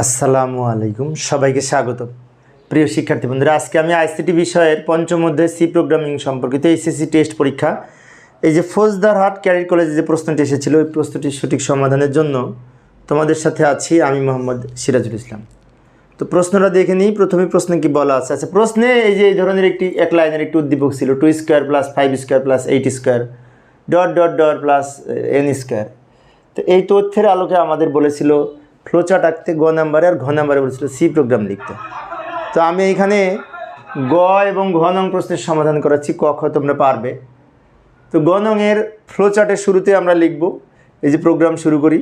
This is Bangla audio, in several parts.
আসসালামু আলাইকুম, সবাইকে স্বাগত প্রিয় শিক্ষার্থী বন্ধুরা, আজকে আমি আইসিটি বিষয়ের পঞ্চম অধ্যায় সি প্রোগ্রামিং সম্পর্কিত এসএসসি টেস্ট পরীক্ষা। এই যে ফৌজদারহাট ক্যারির কলেজে যে প্রশ্নটি এসেছিল, ওই প্রশ্নটির সঠিক সমাধানের জন্য তোমাদের সাথে আছি আমি মোহাম্মদ সিরাজুল ইসলাম। তো প্রশ্নটা দেখে নিই, প্রথমে প্রশ্নে কি বলা আছে? আচ্ছা প্রশ্নে এই যে এই ধরনের একটি, এক লাইনের একটি উদ্দীপক ছিল two square plus five square plus eight square dot dot dot plus n square তো এই তথ্যের আলোকে আমাদের বলেছিল ফ্লোচার্ট আঁকতে গ নাম্বারে আর ঘ নাম্বারে বলেছিল সি প্রোগ্রাম লিখতে। তো আমি এখানে গ এবং ঘ নং প্রশ্নের সমাধান করাচ্ছি, ক, খ তোমরা পারবে। তো গ নংয়ের ফ্লোচার্টের শুরুতে আমরা লিখব, এই যে প্রোগ্রাম শুরু করি।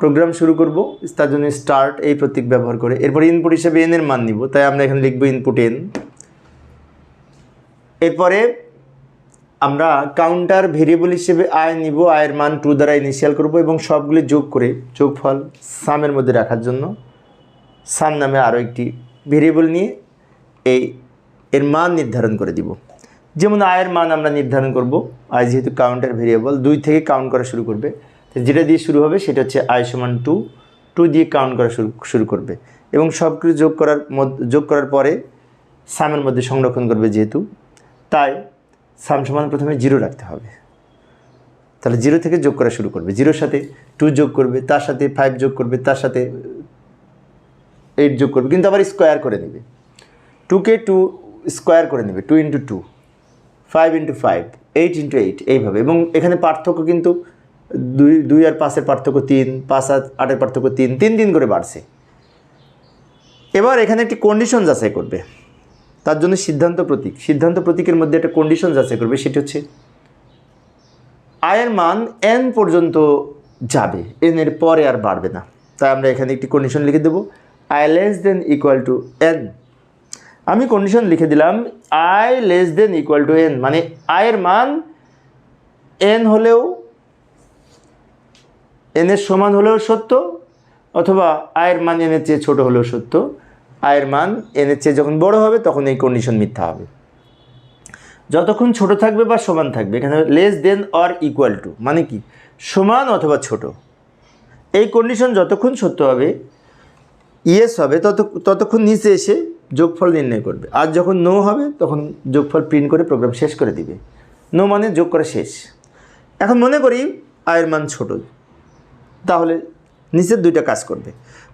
প্রোগ্রাম শুরু করব, তার জন্য স্টার্ট এই প্রতীক ব্যবহার করে। এরপর ইনপুট হিসেবে এন এর মান নিব, তাই আমরা এখানে লিখব ইনপুট এন এরপরে আমরা কাউন্টার ভেরিয়েবল হিসেবে আয় নিব, আয়ের মান টু দ্বারা ইনিশিয়াল করব এবং সবগুলি যোগ করে, যোগফল সামের মধ্যে রাখার জন্য সাম নামে আরও একটি ভেরিয়েবল নিয়ে এই এর মান নির্ধারণ করে দিব। যেমন আয়ের মান আমরা নির্ধারণ করব, আয় যেহেতু কাউন্টার ভেরিয়েবল দুই থেকে কাউন্ট করা শুরু করবে। যেটা দিয়ে শুরু হবে সেটা হচ্ছে আয় সমান টু টু দিয়ে কাউন্ট করা শুরু শুরু করবে। এবং সব কিছু যোগ করার যোগ করার পরে সামের মধ্যে সংরক্ষণ করবে যেহেতু। তাই সাম সমান প্রথমে জিরো রাখতে হবে। তাহলে জিরো থেকে যোগ করা শুরু করবে। জিরোর সাথে টু যোগ করবে, তার সাথে ফাইভ যোগ করবে, তার সাথে এইট যোগ করবে, কিন্তু আবার স্কোয়ার করে নেবে। টুকে টু স্কোয়ার করে নেবে, two into two five into five eight into eight এইভাবে। এবং এখানে পার্থক্য কিন্তু দুই দুই আর পাঁচের পার্থক্য তিন, পাঁচ আর আটের পার্থক্য তিন তিন দিন করে বাড়ছে। এবার এখানে একটি কন্ডিশন যাচাই করবে। তার জন্য সিদ্ধান্ত প্রতীক। সিদ্ধান্ত প্রতীকের মধ্যে একটা কন্ডিশন যাচাই করবে, সেটি হচ্ছে আয়ের মান এন পর্যন্ত যাবে এন এর পরে আর বাড়বে না। তাই আমরা এখানে একটি কন্ডিশন লিখে দেবো i less than equal to n আমি কন্ডিশন লিখে দিলাম i less than equal to n মানে আয়ের মান এন হলেও এনের সমান হলেও সত্য, অথবা আয়ের মান এনের চেয়ে ছোট হলেও সত্য। আয়ের মান এনের চেয়ে যখন বড় হবে, তখন এই কন্ডিশন মিথ্যা হবে। যতক্ষণ ছোট থাকবে বা সমান থাকবে, এখানে less than or equal to মানে কি? সমান অথবা ছোট। এই কন্ডিশন যতক্ষণ সত্য হবে ইয়েস হবে, তত, ততক্ষণ নিচে এসে যোগফল নির্ণয় করবে। আর যখন নো হবে, তখন যোগফল প্রিন্ট করে প্রোগ্রাম শেষ করে দিবে। নো মানে যোগ করা শেষ। এখন মনে করি আয়ের মান ছোট, তাহলে নিচের দুইটা কাজ করবে।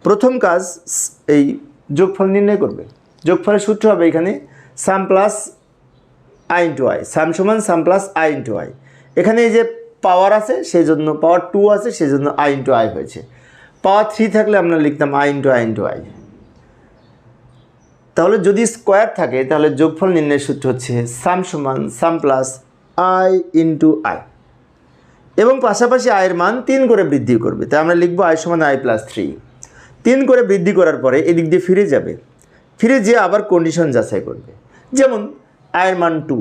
প্রথম কাজ এই যোগফল নির্ণয় করবে। যোগফলের সূত্র হবে এখানে sum plus i into i. Sum সমান sum plus i into i. এখানে যে পাওয়ার আছে সেই জন্য পাওয়ার টু আছে সেই জন্য আই ইন্টু আই হয়েছে। পাওয়ার থ্রি থাকলে আমরা লিখতাম i into i into i. তাহলে যদি স্কোয়ার থাকে, তাহলে যোগফল নির্ণয়ের সূত্র হচ্ছে সাম সমান sum plus i into i. এবং পাশাপাশি আয়ের মান তিন করে বৃদ্ধি করবে। তাই আমরা লিখব আয় সমান আই প্লাস থ্রি। তিন করে বৃদ্ধি করার পরে এদিক দিয়ে ফিরে যাবে। ফিরে যেয়ে আবার কন্ডিশন যাচাই করবে। যেমন আয়ের মান টু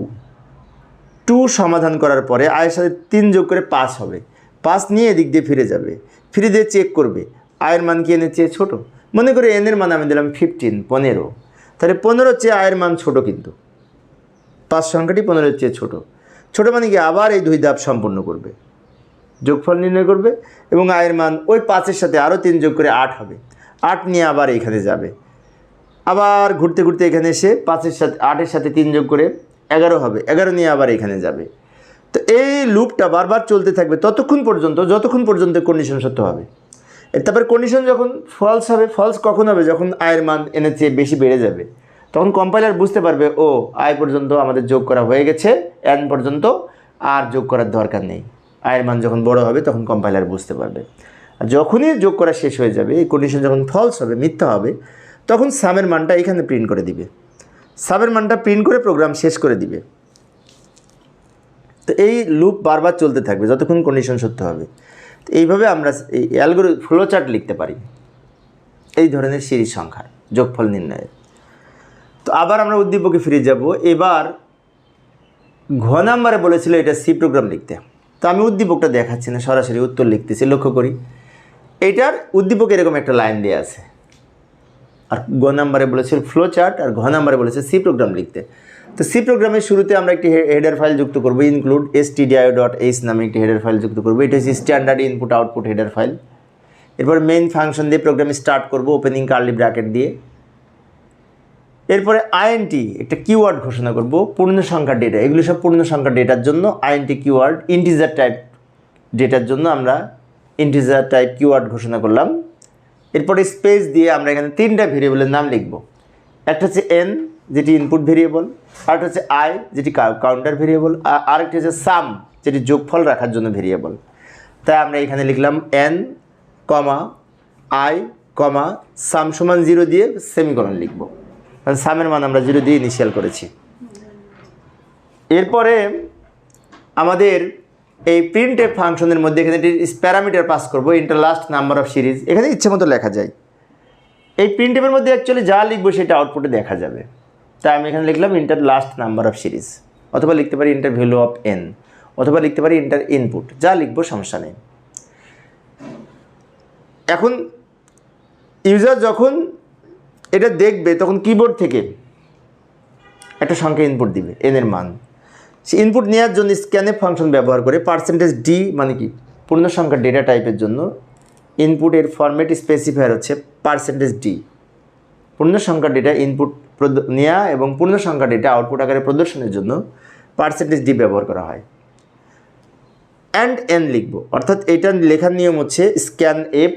টু সমাধান করার পরে আয়ের সাথে তিন যোগ করে পাঁচ হবে। পাঁচ নিয়ে এদিক দিয়ে ফিরে যাবে। ফিরে দিয়ে চেক করবে। আয়ের মান কি এনের চেয়ে ছোটো? মনে করে এনের মান আমি দিলাম ফিফটিন পনেরো। তাহলে পনেরো চেয়ে আয়ের মান ছোট কিন্তু। পাঁচ সংখ্যাটি পনেরোর চেয়ে ছোট। ছোট মানে কি আবার এই দুই ধাপ সম্পূর্ণ করবে। যোগফল নির্ণয় করবে এবং আয়ের মান ওই পাঁচের সাথে আরও তিন যোগ করে আট হবে। আট নিয়ে আবার এখানে যাবে। আবার ঘুরতে ঘুরতে এখানে এসে পাঁচের সাথে, আটের সাথে তিন যোগ করে এগারো হবে। এগারো নিয়ে আবার এখানে যাবে। তো এই লুপটা বারবার চলতে থাকবে ততক্ষণ পর্যন্ত, যতক্ষণ পর্যন্ত কন্ডিশন সত্য হবে। তারপর কন্ডিশন যখন ফলস হবে ফলস কখন হবে? যখন আয়ের মান এনের চেয়ে বেশি বেড়ে যাবে। তখন কম্পাইলার বুঝতে পারবে, ও, আয় পর্যন্ত আমাদের যোগ করা হয়ে গেছে এন পর্যন্ত আর যোগ করার দরকার নেই। আয়ের মান যখন বড় হবে, তখন কম্পাইলার বুঝতে পারবে। যখনই যোগ করা শেষ হয়ে যাবে, এই কন্ডিশন যখন ফলস হবে, মিথ্যা হবে, তখন সামের মানটা এখানে প্রিন্ট করে দিবে। সামের মানটা প্রিন্ট করে প্রোগ্রাম শেষ করে দিবে। তো এই লুপ বারবার চলতে থাকবে, যতক্ষণ কন্ডিশন সত্য হবে। তো এইভাবে আমরা এই অ্যালগোরি ফ্লো চার্ট লিখতে পারি। এই ধরনের সিরিজ সংখ্যার যোগফল নির্ণয়ের। তো আবার আমরা উদ্দীপকে ফিরে যাব। এবার ঘ নাম্বারে বলেছিল এটা সি প্রোগ্রাম লিখতে। তো আমি উদ্দীপকটা দেখাচ্ছি না, সরাসরি উত্তর লিখতেছি, লক্ষ্য করি। এইটার উদ্দীপক এরকম একটা লাইন দেওয়া আছে। আর গ নাম্বারে বলেছে ফ্লো চার্ট আর ঘ নাম্বারে বলেছে সি প্রোগ্রাম লিখতে। তো সি প্রোগ্রামের শুরুতে আমরা একটি হেডার ফাইল যুক্ত করব include S TDI dot H নামে একটি হেডার ফাইল যুক্ত করব। এটা হচ্ছে standard input output header file এরপর মেইন ফাংশন দিয়ে প্রোগ্রাম স্টার্ট করব ওপেনিং কার্লি ব্র্যাকেট দিয়ে। এরপরে আইএনটি একটা কিওয়ার্ড ঘোষণা করব, পূর্ণ সংখ্যার ডেটা এগুলো সব পূর্ণ সংখ্যার ডেটার জন্য আইএনটি কিওয়ার্ড ইন্টিজার টাইপ ডেটার জন্য আমরা ইন্টিজার টাইপ কিওয়ার্ড ঘোষণা করলাম। এরপরে স্পেস দিয়ে আমরা এখানে তিনটা ভেরিয়েবলের নাম লিখব। একটা হচ্ছে এন যেটি ইনপুট ভেরিয়েবল আরেকটা হচ্ছে আই যেটি কাউন্টার ভেরিয়েবল আর আরেকটি হচ্ছে সাম যেটি যোগফল রাখার জন্য ভেরিয়েবল তাই আমরা এখানে লিখলাম এন কমা আই কমা সাম সমান জিরো দিয়ে সেমিকলন লিখব। কারণ সামের মান আমরা জিরো দিয়ে ইনিশিয়াল করেছি। এরপরে আমাদের এই প্রিন্ট এফ ফাংশনের মধ্যে এখানে একটি প্যারামিটার পাস করব enter last number of series এখানে ইচ্ছে মতো লেখা যায়। এই প্রিন্ট এফের মধ্যে অ্যাকচুয়ালি যা লিখব সেটা আউটপুটে দেখা যাবে। তাই আমি এখানে লিখলাম enter last number of series অথবা লিখতে পারি ইন্টার ভ্যালু অফ এন অথবা লিখতে পারি ইন্টার ইনপুট যা লিখব সমস্যা নেই। এখন ইউজার যখন এটা দেখবে, তখন কিবোর্ড থেকে একটা সংখ্যা ইনপুট দিবে এনের মান। ইনপুট নেওয়ার জন্য স্ক্যানে ফাংশন ব্যবহার করে পার্সেন্টেজ ডি মানে কি? পূর্ণ সংখ্যা ডেটা টাইপের জন্য ইনপুটের ফরম্যাট স্পেসিফায়ার হচ্ছে পার্সেন্টেজ ডি পূর্ণ সংখ্যা ডেটা ইনপুট নেওয়া এবং পূর্ণ সংখ্যা ডেটা আউটপুট আকারে প্রদর্শনের জন্য পার্সেন্টেজ ডি ব্যবহার করা হয়। অ্যান্ড এন লিখব। অর্থাৎ এটা লেখার নিয়ম হচ্ছে scan f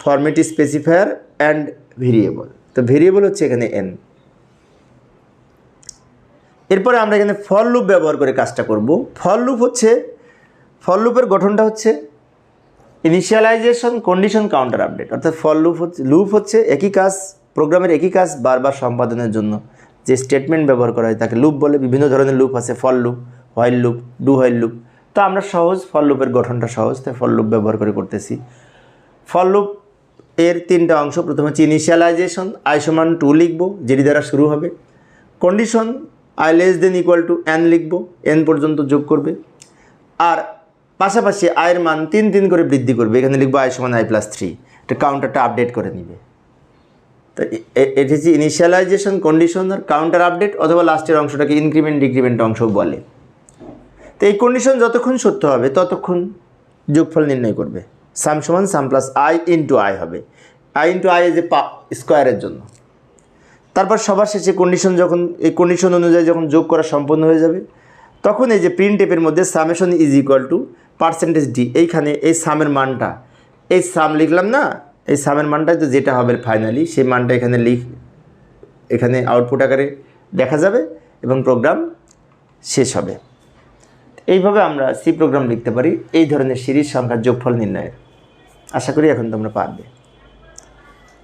format specifier and variable তো ভেরিয়েবল হচ্ছে এখানে এন এরপরে আমরা এখানে ফল লুপ ব্যবহার করে কাজটা করব। ফল লুপ হচ্ছে ফল লুপের গঠনটা হচ্ছে ইনিশিয়ালাইজেশন কন্ডিশন কাউন্টার আপডেট অর্থাৎ ফল লুপ হচ্ছে লুপ হচ্ছে একই কাজ প্রোগ্রামের একই কাজ বারবার সম্পাদনের জন্য। যে স্টেটমেন্ট ব্যবহার করা হয় তাকে লুপ বলে, বিভিন্ন ধরনের লুপ আছে for loop while loop do while loop তো আমরা সহজ ফল লুপের গঠনটা সহজ, তাই ফল লুপ ব্যবহার করে করতেছি। ফল লুপ এর তিনটা অংশ, প্রথমে হচ্ছে ইনিশিয়ালাইজেশন আই টু লিখব, যেটি দ্বারা শুরু হবে। Condition i less than equal to n লিখব, এন পর্যন্ত যোগ করবে। আর পাশাপাশি আয়ের মান তিন তিন করে বৃদ্ধি করবে, এখানে লিখব আই সমান আই প্লাস থ্রি। এটা কাউন্টারটা আপডেট করে নিবে। তো এ- এ- এটি হচ্ছে ইনিশিয়ালাইজেশন কন্ডিশন আর কাউন্টার আপডেট অথবা লাস্টের অংশটাকে ইনক্রিমেন্ট ডিক্রিমেন্ট অংশ বলে। তো এই কন্ডিশন যতক্ষণ সত্য হবে, ততক্ষণ যোগফল নির্ণয় করবে। সাম সমান sum plus i into i হবে। আই ইন্টু আই যে পা স্কোয়ারের জন্য। তারপর সবার শেষে কন্ডিশন যখন, এই কন্ডিশন অনুযায়ী যখন যোগ করা সম্পন্ন হয়ে যাবে, তখন এই যে প্রিন্ট টেপের মধ্যে summation is equal to percentage d এইখানে এই সামের মানটা, এই সাম লিখলাম না, এই সামের মানটা তো যেটা হবে ফাইনালি সেই মানটা এখানে লিখ, এখানে আউটপুট আকারে দেখা যাবে এবং প্রোগ্রাম শেষ হবে। এইভাবে আমরা সি প্রোগ্রাম লিখতে পারি, এই ধরনের সিরিজ সংখ্যার যোগফল নির্ণয়ের। আশা করি এখন তোমরা পারবে।